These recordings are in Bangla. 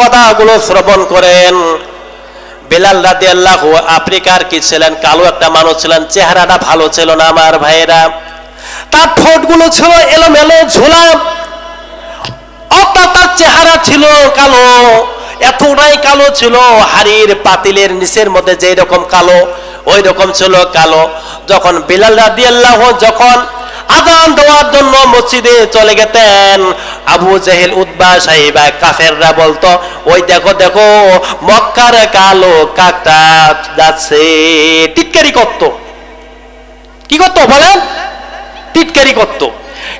কথাগুলো শ্রবণ করেন। বেলাল রাদি আল্লাহ আফ্রিকার কি ছিলেন, কালো একটা মানুষ ছিলেন, চেহারাটা ভালো ছিল না আমার ভাইয়েরা। তার ঠোঁটগুলো ছিল এলোমেলো, ঝোলা। অর্থাৎ তার চেহারা ছিল কালো, এতটাই কালো ছিল, হাড়ির পাতিলের নিচের মধ্যে যেই রকম কালো, ওই রকম ছিল কালো। যখন বিলাল রাদি আল্লাহ যখন আদান দেওয়ার জন্য মসজিদে চলে গেতেন। আবু জেহেল উদ্বা সাহিবা কাফেররা বলতো, ওই দেখো দেখো, মক্কার কালো কাকটা যাচ্ছে। টিটকারি করতো। কি করতো বলেন? টিটকারি করতো।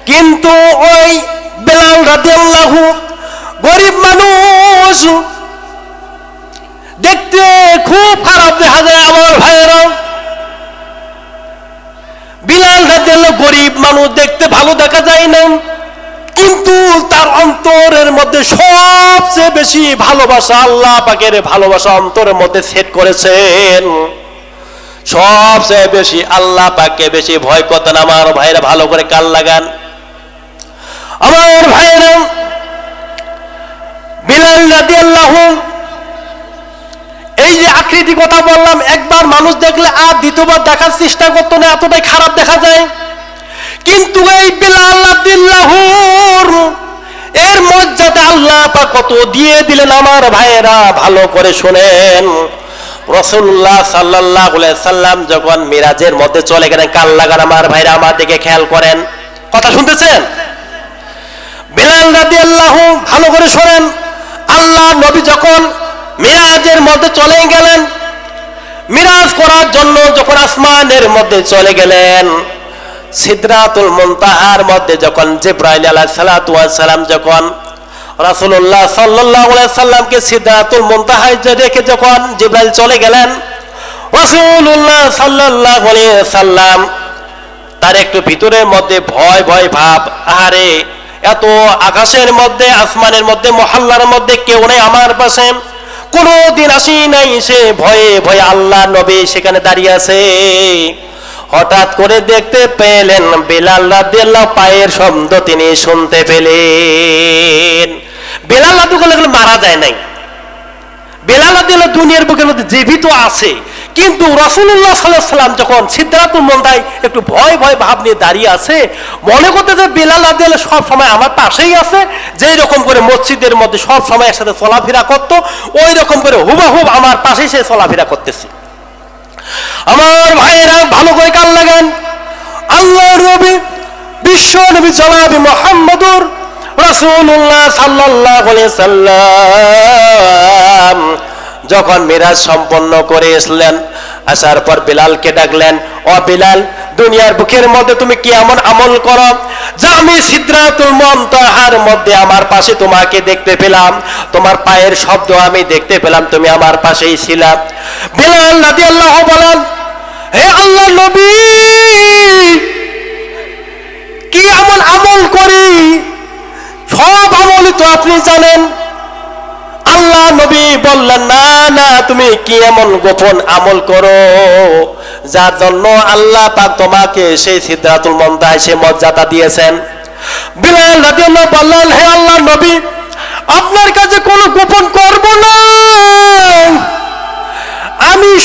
কিন্তু ওই বেলাল রাদিয়াল্লাহু গরিব মানুষ দেখতে খুব খারাপ দেখা যায় আমার ভাইয়েরা। বিলাল রাদিয়াল্লাহু গরিব মানুষ দেখতে ভালো দেখা যায় না কিন্তু তার অন্তরের মধ্যে সবচেয়ে বেশি ভালোবাসা আল্লাহ পাকের ভালোবাসা অন্তরের মধ্যে সেট করেছেন। সবচেয়ে বেশি আল্লাহ পাকে বেশি ভয় করতেন আমার ভাইরা ভালো করে কাল লাগান। আমার ভাইরা বিলাল রাদিয়াল্লাহু আকৃতি কথা বললাম, একবার মানুষ দেখলে আর দ্বিতীয়বার দেখার চেষ্টা করতো না, এতটাই খারাপ দেখা যায়। কিন্তু এই বিলাল এর মর্যাদা আল্লাহ পাক কত দিয়ে দিলেন আমার ভাইয়েরা, ভালো করে শোনেন। রসুল্লাহ সাল্লাহ সাল্লাম যখন মিরাজের মধ্যে চলে গেলেন কাল লাগান, আমার ভাইরা আমার দিকে খেয়াল করেন। কথা শুনতেছেন? বিলাল রাদি আল্লাহ ভালো করে শোনেন। আল্লাহ নবী যখন মিরাজের মধ্যে চলে গেলেন। মিরাজ করার জন্য যখন আসমানের মধ্যে চলে গেলেন, সিদ্রাতুল মুনতাহার মধ্যে যখন জিব্রাইল আলাইহিস সালাতু ওয়াস সালাম যখন রাসূলুল্লাহ সাল্লাল্লাহু আলাইহি সাল্লামকে সিদ্রাতুল রেখে যখন জিব্রাইল চলে গেলেন, রাসূলুল্লাহ সাল্লাল্লাহু আলাইহি সাল্লাম তার একটু ভিতরের মধ্যে ভয় ভয়, ভাব, আহারে, এত আকাশের মধ্যে, আসমানের মধ্যে, মহল্লার মধ্যে কেউ নেই আমার পাশে। কোনো দিন আসি নাই সে ভয়ে ভয়ে আল্লাহ নবী সেখানে দাঁড়িয়ে আছে। হঠাৎ করে দেখতে পেলেন বেলাল রাদিয়াল্লাহ পায়ের শব্দ তিনি শুনতে পেলেন। বেলাল রাদিয়াল্লাহ মারা যায় নাই। বেলাল রাদিয়াল্লাহ দুনিয়ার বুকের মধ্যে জীবিত আছে। কিন্তু রসুল্লাহ সাল্লাহ সাল্লাম যখন সিদ্ধারাতুল মন্দায় একটু ভয় ভয় ভাব নিয়ে দাঁড়িয়ে আছে, মনে করতে যে বেলাল রাদিয়াল্লাহ সব সময় আমার পাশেই আছে, যেই রকম করে মসজিদের মধ্যে সব সময় একসাথে চলাফেরা করতো, ওই রকম করে হুবাহুব আমার পাশেই সে চলাফেরা করতেছে। আমার ভাইয়েরা, ভালো করে কান লাগান। আল্লাহ রবি বিশ্ব নবী জনাবি মোহাম্মদুর রাসূলুল্লাহ সাল্লাল্লাহু আলাইহি সাল্লাম যখন মিরাজ সম্পন্ন করে এসলেন, আসার পর বিলালকে ডাকলেন, ও বিলাল, দুনিয়ার বুকের মধ্যে তুমি কি এমন আমল করো? যা আমি সিদ্ধাতুল মন্তাহার মধ্যে আমার পাশে তোমাকে দেখতে পেলাম। তোমার পায়ের শব্দ আমি দেখতে পেলাম, তুমি আমার পাশেই ছিলাম বিলাল রাদিয়াল্লাহু বলেন, হে আল্লাহ নবী, কি এমন আমল করি? সব আমলই তো আপনি জানেন। আল্লাহ নবী বললেন, না না, তুমি কি এমন গোপন আমল করো? যার জন্য আল্লাহ পাক তোমাকে সেই সিদ্ধাতুল মন্দায় সে মর্যাদা দিয়েছেন। বিলাল রাদিয়াল্লাহু বললেন, হে আল্লাহ নবী, আপনার কাছে কোনো গোপন করব না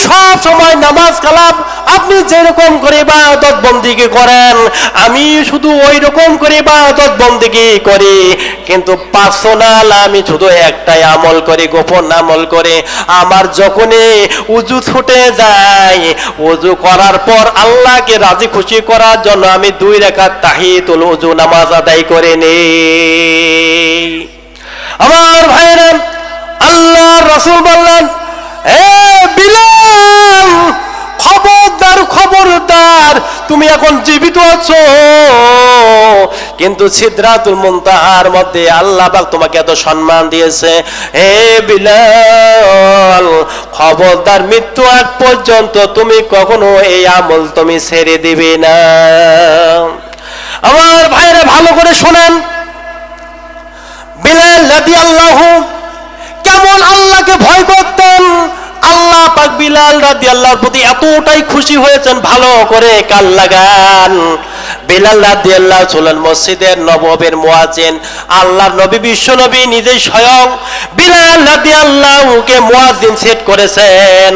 সব সময় নামাজ কালাম, আপনি যেরকম করে ইবাদত বন্দিগি করেন, আমি শুধু ওই রকম করে ইবাদত বন্দিগি করি। কিন্তু পার্সোনাল আমি শুধু একটাই আমল করি, গোপন আমল করে। আমার যখনই উজু ছুটে যায়, উজু করার পর আল্লাহকে রাজি খুশি করার জন্য আমি দুই রেখা তাহিতুল উজু নামাজ আদায় করে নেই। আমার ভাইরা আল্লাহ রসুল বললেন বিলাল, খবরদার খবরদার, তুমি এখন জীবিত আছো। কিন্তু মুনতাহার মধ্যে আল্লাহ পাক তোমাকে এত সম্মান দিয়েছে। হে বিলাল, খবরদার, মৃত্যু আগ পর্যন্ত তুমি কখনো এই আমল তুমি ছেড়ে দিবে না। আমার ভাইরা ভালো করে শোনেন। বিলাল রাদিয়াল্লাহু, কেমন আল্লাহকে ভয় করতেন? আল্লাহ পাক বিলাল রাদিয়াল্লাহর প্রতি এতটাই খুশি হয়েছেন, ভালো করে কাল লাগান। বিলাল রাদিয়াল্লাহ ছিলেন মসজিদের নববের মুয়াজ্জিন, আল্লাহর নবী, বিশ্ব নবী নিজে স্বয়ং বিলাল রাদিয়াল্লাহুকে মুয়াজ্জিন সেট করেছেন।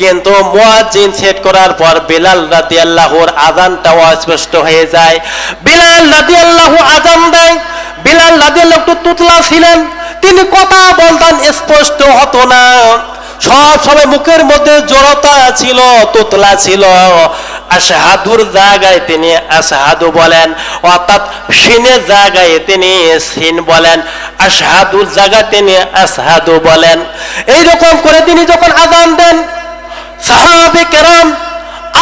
কিন্তু মুয়াজ্জিন সেট করার পর বিলাল রাদিয়াল্লাহুর আজানটাও অস্পষ্ট হয়ে যায়। বিলাল রাদিয়াল্লাহু আজান দেয়, বিলাল রাদিয়াল্লাহু একটু তুতলা ছিলেন, তিনি কথা বলতেন, স্পষ্ট হতো না। সব সময় মুখের মধ্যে জড়তা ছিল, তোতলা ছিল। আশাহাদুর জায়গায় তিনি আশাহাদু বলেন, অর্থাৎ সিনের জায়গায় তিনি সিন বলেন, আশাহাদুর জায়গায় তিনি আশাহাদু বলেন। এইরকম করে তিনি যখন আজান দেন, সাহাবে কেরাম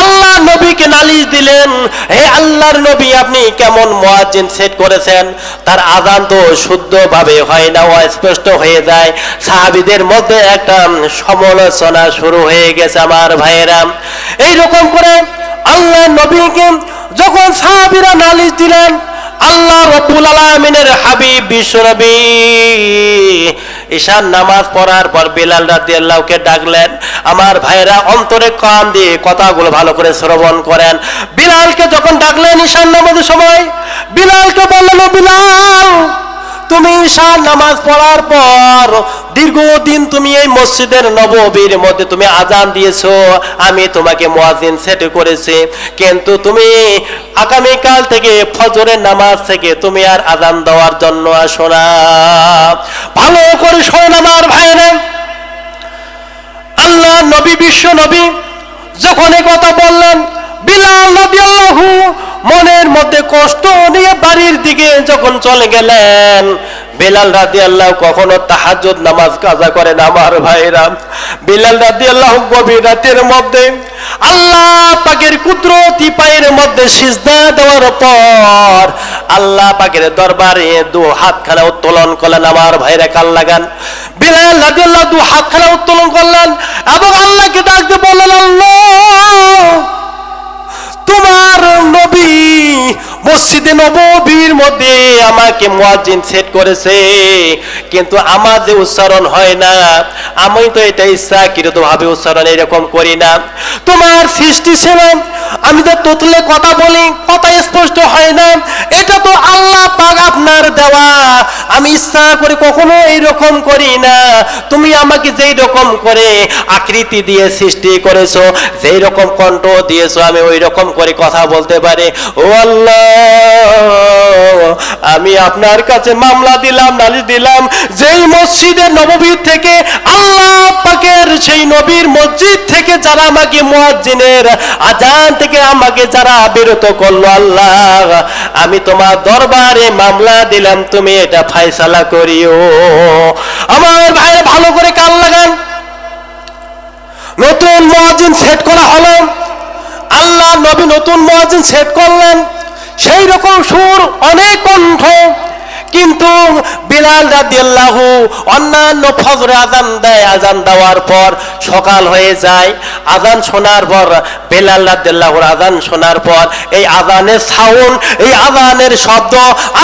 আল্লাহ নবীকে নালিশ দিলেন, হে আল্লাহর নবী, আপনি কেমন মুয়াজ্জিন সেট করেছেন? তার আজান তো শুদ্ধভাবে হয় না, অস্পষ্ট হয়ে যায়। সাহাবিদের মধ্যে একটা সমালোচনা শুরু হয়ে গেছে আমার ভাইয়েরা। এইরকম করে আল্লাহ নবীকে যখন সাহাবিরা নালিশ দিলেন, আল্লাহ রব্বুল আলামিনের হাবিব বিশ্বনবী ঈশান নামাজ পড়ার পর বিলাল রাদিয়াল্লাহুকে ডাকলেন, আমার ভাইরা অন্তরে কান দিয়ে কথাগুলো ভালো করে শ্রবণ করেন। বিলালকে যখন ডাকলেন ঈশান নামাজের সময়, বিলালকে বললেন, "ও বিলাল তুমি ঈশান নামাজ পড়ার পর দীর্ঘদিন তুমি এই মসজিদের নববীর মধ্যে তুমি আজান দিয়েছ, আমি তোমাকে মুয়াজ্জিন সেট করেছি। কিন্তু তুমি আগামীকাল থেকে ফজরের নামাজ থেকে তুমি আর আজান দেওয়ার জন্য আসো না। ভালো করে শোন আমার ভাইরা আল্লাহ নবী, বিশ্ব নবী যখন কথা বললেন বিলাল রাদিয়াল্লাহু মনের মধ্যে কষ্ট নিয়ে বাড়ির দিকে যখন চলে গেলেন, বিলাল রাদি আল্লাহ কখনো তাহাজুদ নামাজ কাজা করেন আমার ভাইরা। বিলাল রাদি আল্লাহ গভীর রাতের মধ্যে আল্লাহ পাকের কুদরতি পায়ের মধ্যে সিজদা দেওয়ার পর আল্লাহ পাকের দরবারে দু হাতখানা উত্তোলন করলেন, আমার ভাইরা কাল লাগান। বিলাল রাদি আল্লাহ দু হাতখানা উত্তোলন করলেন এবং আল্লাহকে ডাকতে বললেন, আল্লাহ তোমার নবী মসজিদে নববীর মধ্যে আমাকে মুয়াজ্জিন সেট করেছে। কিন্তু আমার যে উচ্চারণ হয় না, আমি তো এটা ইচ্ছাকৃত ভাবে উচ্চারণ এরকম করি না। তোমার সৃষ্টি ছিল, আমি তো তোতলে কথা বলি, কথা স্পষ্ট হয় না। এটা তো আল্লাহ পাক আপনার দেওয়া। আমি ইচ্ছা করে কখনো এইরকম করি না। তুমি আমাকে যেই রকম করে আকৃতি দিয়ে সৃষ্টি করেছ, যেই রকম কণ্ঠ দিয়েছ, আমি ওই রকম করে কথা বলতে পারি। ও আল্লাহ! আমি আপনার কাছে মামলা দিলাম, নালিশ দিলাম। যেই মসজিদের নববীর থেকে আল্লাহ পাকের সেই নবীর মসজিদ থেকে যারা আমাকে মুয়াজ্জিনের আজান থেকে আমাকে যারা বিরত করল, আল্লাহ, আমি তোমার দরবারে মামলা দিলাম, তুমি এটা ফায়সালা করিও। আমার ভাইয়ের ভালো করে কান লাগান। নতুন মুয়াজ্জিন সেট করা হলো। আল্লাহ নবী নতুন মুয়াজ্জিন সেট করলেন। সেই রকম সুর অনেক কণ্ঠ। কিন্তু বিলাল রাদিয়াল্লাহু অন্যান্য ফজরে আজান দেয় আজান দেওয়ার পর সকাল হয়ে যায়। আজান শোনার পর, বেলাল রাদিয়াল্লাহুর আজান শোনার পর এই আজানের সাউন্ড এই আজানের শব্দ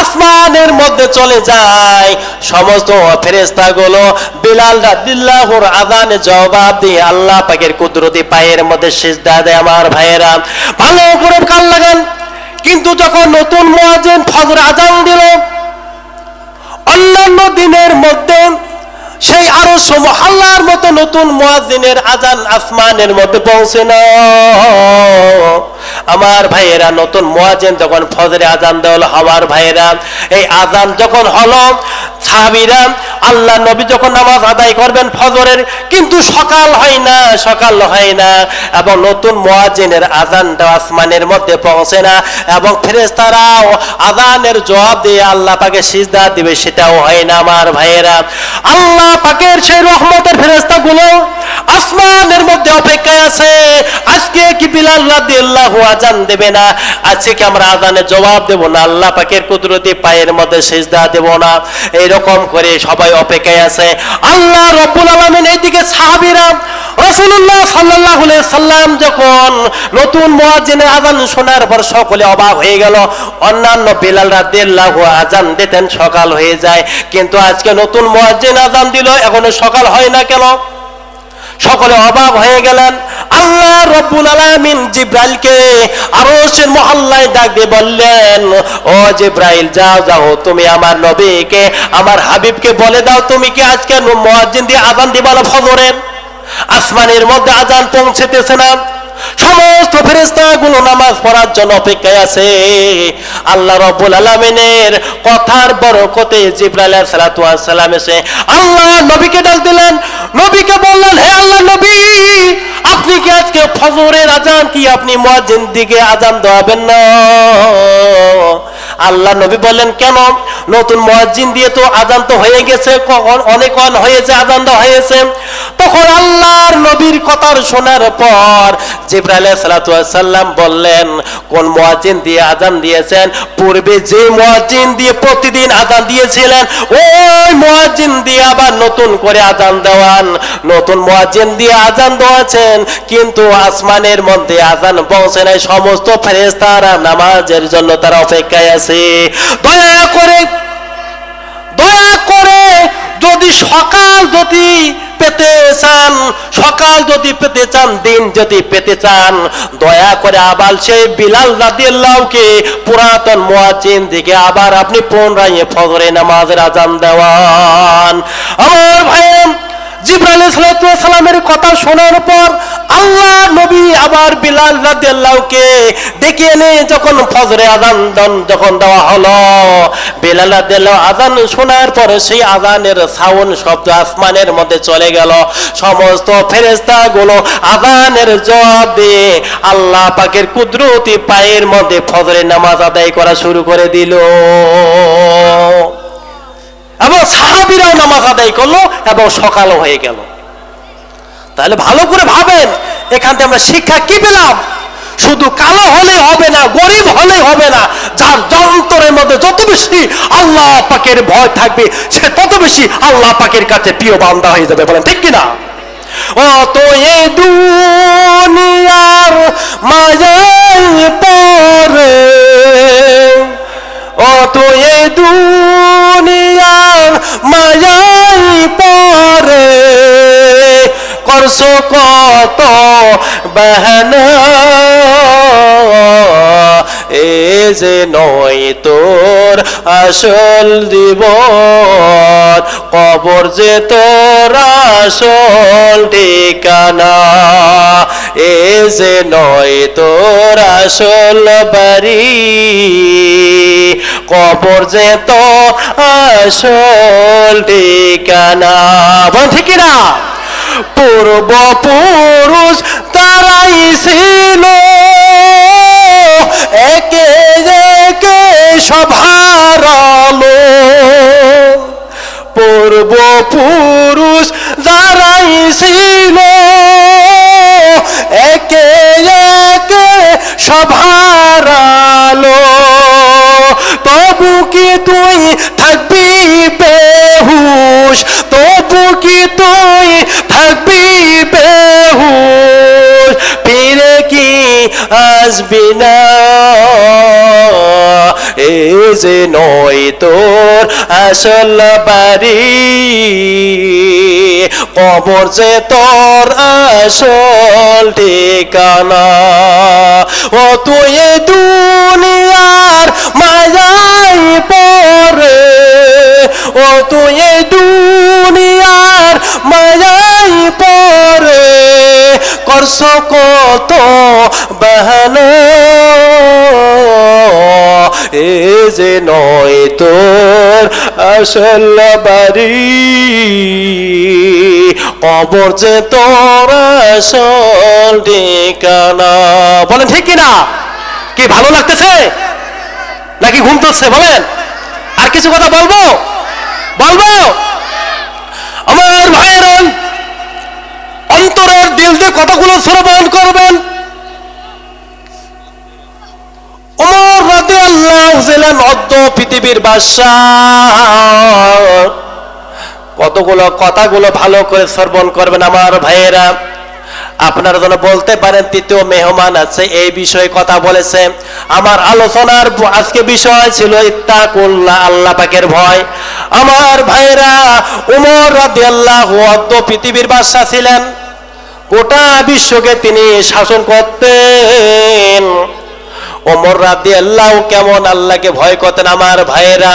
আসমানের মধ্যে চলে যায়। সমস্ত ফেরেশতাগুলো বিলাল রাদিয়াল্লাহুর আজানে জবাব দিয়ে আল্লাহ পাকের কুদরতি পায়ের মধ্যে সিজদা দেয়। আমার ভাইয়েরা, ভালো করে কান লাগান। কিন্তু যখন নতুন মুয়াজ্জিন ফজর আজান দিল, অন্যান্য দিনের মধ্যে সেই আরও মহাল্লার মতো নতুন মুয়াজ্জিনের আজান আসমানের মধ্যে পৌঁছে না। আমার ভাইয়েরা, নতুন মুয়াজ্জিন যখন ফজরে আজান দেওয়া আমার ভাইয়েরা, এই আজান যখন হলো, সাহাবীরা আল্লাহ নবী যখন নামাজ আদায় করবেন ফজরের, কিন্তু সকাল হয় না, সকাল হয় না। এবং নতুন মুয়াজ্জিনের আজানটা আসমানের মধ্যে পৌঁছে না। এবং ফেরেশতারাও আজানের জবাব দিয়ে আল্লাহ পাকে সিজদা দিবে, সেটাও হয় না আমার ভাইয়েরা। আল্লাহ পাকের সেই রহমতের ফেরেশতাগুলো আসমানের মধ্যে অপেক্ষায় আছে। আজকে কি বিলাল রাদিয়াল্লাহু আজান দেবে না? আজকে কি আমরা আজানের জবাব দেব না? আল্লাহ পাকের কুদরতি পায়ের মধ্যে সিজদা দেব না? এইরকম করে সবাই অপেক্ষায় আছে। আল্লাহ রব্বুল আলামিন এইদিকে সাহাবীরা রাসূলুল্লাহ সাল্লাল্লাহু আলাইহি সাল্লাম যখন নতুন মুয়াজ্জিনের আজান শোনার পর সকলে অবাক হয়ে গেল। অন্যান্য বিলাল রাদিয়াল্লাহু আজান দিতেন, সকাল হয়ে যায়। কিন্তু আজকে নতুন মুয়াজ্জিন আজান দিল, এখনও সকাল হয় না কেন? সকলে অবাক হয়ে গেলেন। আল্লাহ রব্বুল আলামিন জিব্রাইলকে আরশের মহল্লায় ডাক দিয়ে বললেন, ও জিব্রাইল, যাও যাও, তুমি আমার নবীকে, আমার হাবিবকে বলে দাও, তুমি কি আজকে মুয়াজ্জিন দিয়ে আজান দিবা না ফজরের? আসমানের মধ্যে আজান পৌঁছেতেছে না। সমস্ত ফেরেস্তা গুলো নামাজ পড়ার জন্য অপেক্ষায় আছে। আল্লাহ রব্বুল আলামিনের কথার বরকতে জিব্রাইল সালাতু সালাম এসে আল্লাহ নবীকে ডাক দিলেন। নবীকে বললেন, হে আল্লাহ নবী আপনি কি আজকে ফজরের আজান কি আপনি মুয়াজ্জিন দিকে আজান দেওয়াবেন না? আল্লাহ নবী বললেন, কেন? নতুন মুয়াজ্জিন দিয়ে তো আজান তো হয়ে গেছে, কখন? অনেক অন হয়েছে আজান হয়েছে। তখন আল্লাহর নবীর কথার শোনার পর জিব্রাইল সাল্লাম বললেন, কোন মুয়াজ্জিন দিয়ে আজান দিয়েছেন? পূর্বে যে মুয়াজ্জিন দিয়ে প্রতিদিন আজান দিয়েছিলেন, ওই মুয়াজ্জিন দিয়ে আবার নতুন করে আজান দেওয়ান। নতুন মুয়াজ্জিন দিয়ে আজান দেওয়াছেন, কিন্তু আসমানের মধ্যে আজান পৌঁছে নাই। সমস্ত ফেরেশতারা নামাজের জন্য তারা অপেক্ষায় আছে। দয়া করে দয়া করে যদি সকাল যদি পেতে চান, সকাল যদি পেতে চান, দিন যদি পেতে চান, দয়া করে আবার সেই বিলাল রাদিয়াল্লাহুকে পুরাতন মুয়াজ্জিন দিকে আবার আপনি পুনরায় ফজরে নামাজের আজান দেওয়ান। আমার ভাই জিব্রাইল সালামের কথা শোনার পর আল্লাহ নবী আবার বিলাল রাদিয়াল্লাহুকে ডেকে এনে যখন ফজরে আজান দন- যখন দেওয়া হলো, বিলাল রাদিয়াল্লাহু আজান শোনার পরে সেই আজানের সাউন্ড শব্দ আসমানের মধ্যে চলে গেল। সমস্ত ফেরেশতা গুলো আজানের জবাব দিয়ে আল্লাহ পাকের কুদরতি পায়ের মধ্যে ফজরের নামাজ আদায় করা শুরু করে দিল। এবং সাহাবিরাও নামাজ আদায় করল এবং সকালও হয়ে গেল। তাহলে ভালো করে ভাবেন, এখান থেকে আমরা শিক্ষা কি পেলাম? শুধু কালো হলে হবে না, গরিব হলে হবে না, যার যন্ত্রের মধ্যে যত বেশি আল্লাহ পাকের ভয় থাকবে, সে তত বেশি আল্লাহ পাকের কাছে প্রিয় বান্দা হয়ে যাবে, বলেন ঠিক কিনা? অত এ দুনিয়ার মায়ায় পরে অত এ দুনিয়ার মায়াই পরে করছ কত বাহানা? এ যে নয় তোর আসল জীবন, কবর যে তোর আসল ঠিকানা? এ যে নয় তোর আসল বাড়ি, কবর যে তো আসল ঠিকানা? বল ঠিক না পূর্ব পুরুষ তারাই ছিল। একে একে সভারালো পূর্ব পুরুষ যারাই ছিল। একে একে সভারালো তবু কি তুই থাকবি বেহুশ? তবু কি তুই আসবি না। এ যে নয় তোর আসল বাড়ি, কবর যে তোর আসল ঠিকানা। ও তুই দুনিয়ার মায়াই পরে ও তুই দুনিয়ার মায়াই পরে করছ কত বাহানা? এ যে নয় তোর আসল বাড়ি, কবর যে তোর আসল ঠিকানা। বলেন, ঠিক কিনা? কি ভালো লাগতেছে? নাকি ঘুম পাচ্ছে বলেন। আর কিছু কথা বলব? বলব? আমার ভাইয়েরা অন্তরের দিল দিয়ে কথাগুলো শ্রবণ করবেন? ওমর রাতে আল্লাহ ছিলেন পৃথিবীর বাদশাহ। কতগুলো কথাগুলো ভালো করে শ্রবণ করবেন আমার ভাইয়েরা। আপনারা যেন বলতে পারেন, তৃতীয় মেহমান আছে, এই বিষয়ে কথা বলেছে। আমার আলোচনার আজকে বিষয় ছিল ইত্তাকুল্লাহ, আল্লাহ পাকের ভয়। আমার ভাইয়েরা, উমর রাদিয়াল্লাহু অদ্য পৃথিবীর বাদশা ছিলেন। গোটা বিশ্বকে তিনি শাসন করতেন। ওমর রাদি আল্লাহ কেমন আল্লাহকে ভয় করতেন আমার ভাইয়েরা।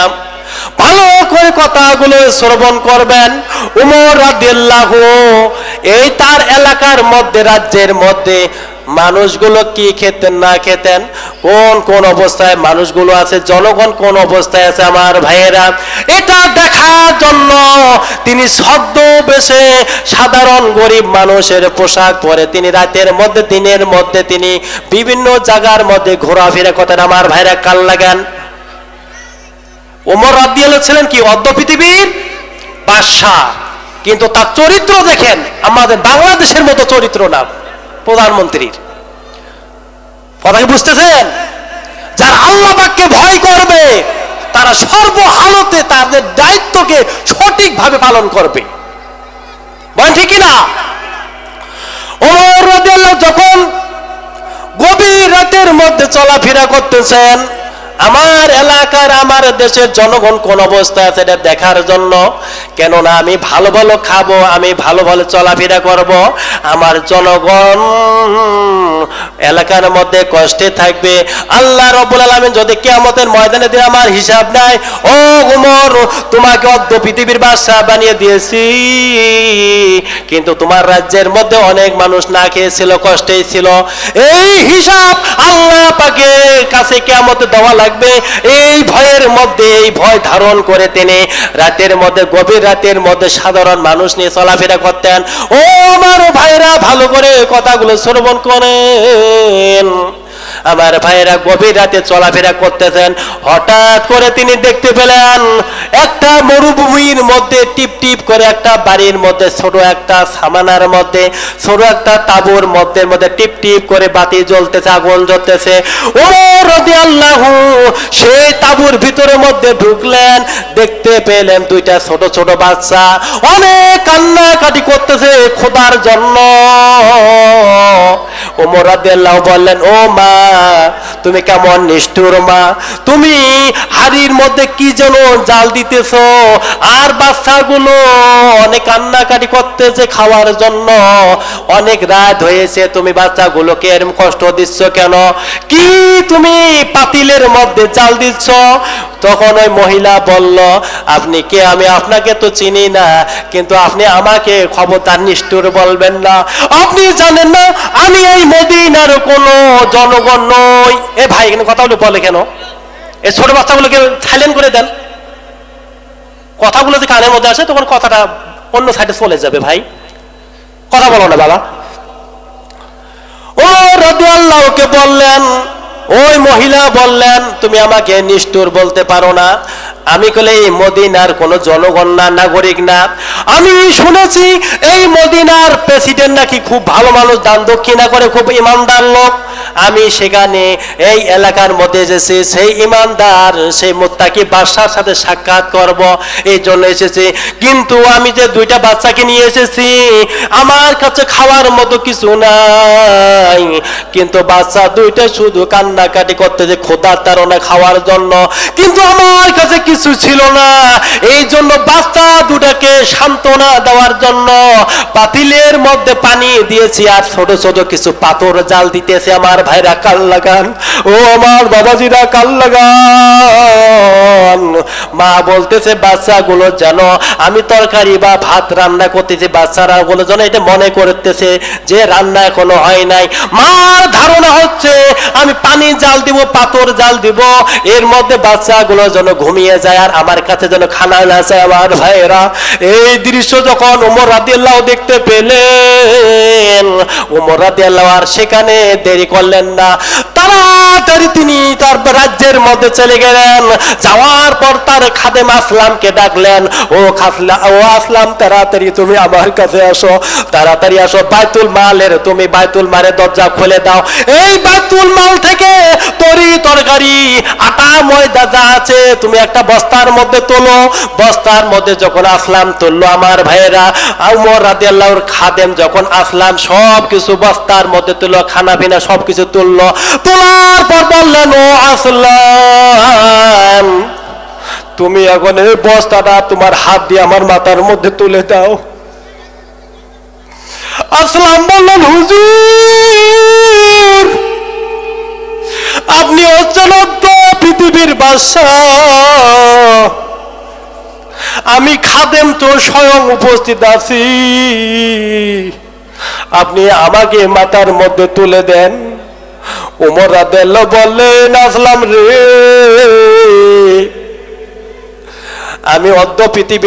ভালো করে কথাগুলো শ্রবণ করবেন। উমর রাদিয়াল্লাহ এই তার এলাকার মধ্যে, রাজ্যের মধ্যে মানুষগুলো কি খেতেন, না খেতেন? কোন কোন অবস্থায় মানুষগুলো আছে? জনগণ কোন অবস্থায় আছে? আমার ভাইয়েরা, এটা দেখার জন্য তিনি শব্দ বেশে সাধারণ গরিব মানুষের পোশাক পরে, তিনি রাতের মধ্যে, দিনের মধ্যে, তিনি বিভিন্ন জায়গার মধ্যে ঘোরাফেরা করতেন। আমার ভাইরা কাল লাগান? ওমর রাদিয়াল্লাহ ছিলেন কি? অর্ধ পৃথিবীর বাদশাহ। কিন্তু তার চরিত্র দেখেন, আমাদের বাংলাদেশের মতো চরিত্র না। প্রধানমন্ত্রীর। কথা কি বুঝতেছেন? যারা আল্লাহ পাককে ভয় করবে, তারা সর্বহালতে তাদের দায়িত্বকে সঠিকভাবে পালন করবে। বলেন ঠিক না ওমর রাদিয়াল্লাহু যখন গভীর রাতের মধ্যে চলাফেরা করতেছেন আমার এলাকার, আমার দেশের জনগণ কোন অবস্থায় আছে এটা দেখার জন্য? কেননা আমি ভালো ভালো খাব, আমি ভালো ভালো চলাফেরা করব। আমার জনগণ এলাকার মধ্যে কষ্টে থাকবে। আল্লাহ রব্বুল আলামিন যদি কিয়ামতের ময়দানে দিয়ে আমার হিসাব নাই ও উমর, তোমাকে অর্ধ পৃথিবীর বাদশা বানিয়ে দিয়েছি। কিন্তু তোমার রাজ্যের মধ্যে অনেক মানুষ না খেয়েছিল কষ্টেই ছিল। এই হিসাব আল্লাহ পাকে কাছে কেমতে দেওয়া লাগবে। এই ভয়ের মধ্যে, এই ভয় ধারণ করে তিনি রাতের মধ্যে, গভীর রাতের মধ্যে সাধারণ মানুষ নিয়ে চলাফেরা করতেন। ও আমার ভাইরা, ভালো করে কথাগুলো শ্রবণ করেন আমার ভাইয়েরা গভীর রাতে চলাফেরা করতেছেন। হঠাৎ করে তিনি দেখতে পেলেন, একটা মরুভূমির মধ্যে টিপ টিপ করে একটা বাড়ির মধ্যে, ছোট একটা সামানার মধ্যে, ছোট একটা তাবুর মধ্যে মধ্যে টিপ টিপ করে বাতি জ্বলতেছে, আগুন জ্বলতেছে। রাদিয়াল্লাহু সেই তাবুর ভিতরের মধ্যে ঢুকলেন, দেখতে পেলেন দুইটা ছোট ছোট বাচ্চা। অনেক কান্নাকাটি করতেছে খোদার জন্য। ওমর রাদিয়াল্লাহু বললেন, ও মা, তুমি কেমন নিষ্ঠুর মা? তুমি হাড়ির মধ্যে কি যেন জাল দিতেছ? আর বাচ্চাগুলো অনেক কান্নাকাটি করতেছে খাওয়ার জন্য। অনেক রাত হয়েছে, তুমি বাচ্চাগুলোকে এরম কষ্ট দিচ্ছ কেন? কি তুমি পাতিলের মধ্যে জাল দিচ্ছ? তখন ওই মহিলা বলল, আপনি কে? আমি আপনাকে তো চিনি না, কিন্তু আপনি আমাকে খবরদার নিষ্ঠুর বলবেন না। আপনি জানেন না, আমি এই মদিনার কোনো জনগণ নই এ ভাই, এখানে কথাগুলো বলে কেন? এই ছোট বাচ্চাগুলোকে সাইলেন্ট করে দেন। কথাগুলো যে কানের মধ্যে আসে, তখন কথাটা অন্য সাইডে চলে যাবে ভাই। কথা বলো না বাবা। ও রবি আল্লাহকে বললেন, ওই মহিলা বললেন, তুমি আমাকে নিষ্ঠুর বলতে পারো না। আমি কলে এই মদিনার কোন জনগণ না, নাগরিক না। আমি শুনেছি এই মদিনার প্রেসিডেন্ট নাকি খুব ভালো মানুষ, দান দক্ষিণা করে, খুব ইমানদার লোক। আমি সেখানে এই এলাকার মধ্যে এসেছি, সেই ইমানদার, সেই মোত্তাকি বাদশার সাথে সাক্ষাৎ করব, এই জন্য এসেছি। কিন্তু আমি যে দুইটা বাচ্চাকে নিয়ে এসেছি, আমার কাছে খাওয়ার মতো কিছু নাই। কিন্তু বাচ্চা দুইটা শুধু কান্নাকাটি করতে যে খোদার তারা খাওয়ার জন্য, কিন্তু আমার কাছে কিছু ছিল না। এই জন্য বাচ্চা দুটাকে সান্ত্বনা দেওয়ার জন্য পাতিলের মধ্যে পানি দিয়েছি আর ছোট ছোট কিছু পাথর জাল দিতেছে আমার ভাইরা কাল লাগান। ও আমার বাবাজিরা কাল লাগান। মা বলতেছে, বাচ্চাগুলো যেন আমি তরকারি বা ভাত রান্না করতেছি, বাচ্চারা গুলো যেন এটা মনে করতেছে যে রান্না এখনও হয় নাই। মার ধারণা হচ্ছে, আমি পানি জাল দিব, পাথর জাল দিব, এর মধ্যে বাচ্চাগুলো যেন ঘুমিয়ে যায় আর আমার কাছে যেন খানা না চায় আমার ভাইয়েরা। এই দৃশ্য যখন উমর রাদিয়াল্লাহ দেখতে পেলেন, উমর রাদিয়াল্লাহ আর সেখানে দেরি করলেন না। তাড়াতাড়ি তিনি তার রাজ্যের মধ্যে চলে গেলেন। যাওয়ার পর তার খাদেম আসলামকে ডাকলেন, ও খাসলা, ও আসলাম, তাড়াতাড়ি তুমি আমার কাছে আসো, তাড়াতাড়ি আসো। বাইতুল মালের তুমি বাইতুল মালের দরজা খুলে দাও। এই বাইতুল মাল থেকে তরি তরকারি, আটা, ময়দা যা আছে তুমি একটা বস্তার মধ্যে তোলো। বস্তার মধ্যে যখন আসলাম, তুললো আমার ভাইয়েরা। উমর রাদিয়াল্লাহর খাদেম যখন আসলাম সব কিছু বস্তার মধ্যে তুললো খানা পিনা সব কিছু তুললো পর বললেন ও আসলাম। তুমি এখন এই বস্তাটা তোমার হাত দিয়ে আমার মাথার মধ্যে তুলে দাও। আসলাম বললেন, হুজুর, আপনি হচ্ছেন পৃথিবীর বাদশাহ। আমি খাদেম তো স্বয়ং উপস্থিত আছি। আপনি আমাকে মাথার মধ্যে তুলে দেন। উমর রাদেল বললেন আসলাম রে। আমি অদ্য পৃথিবী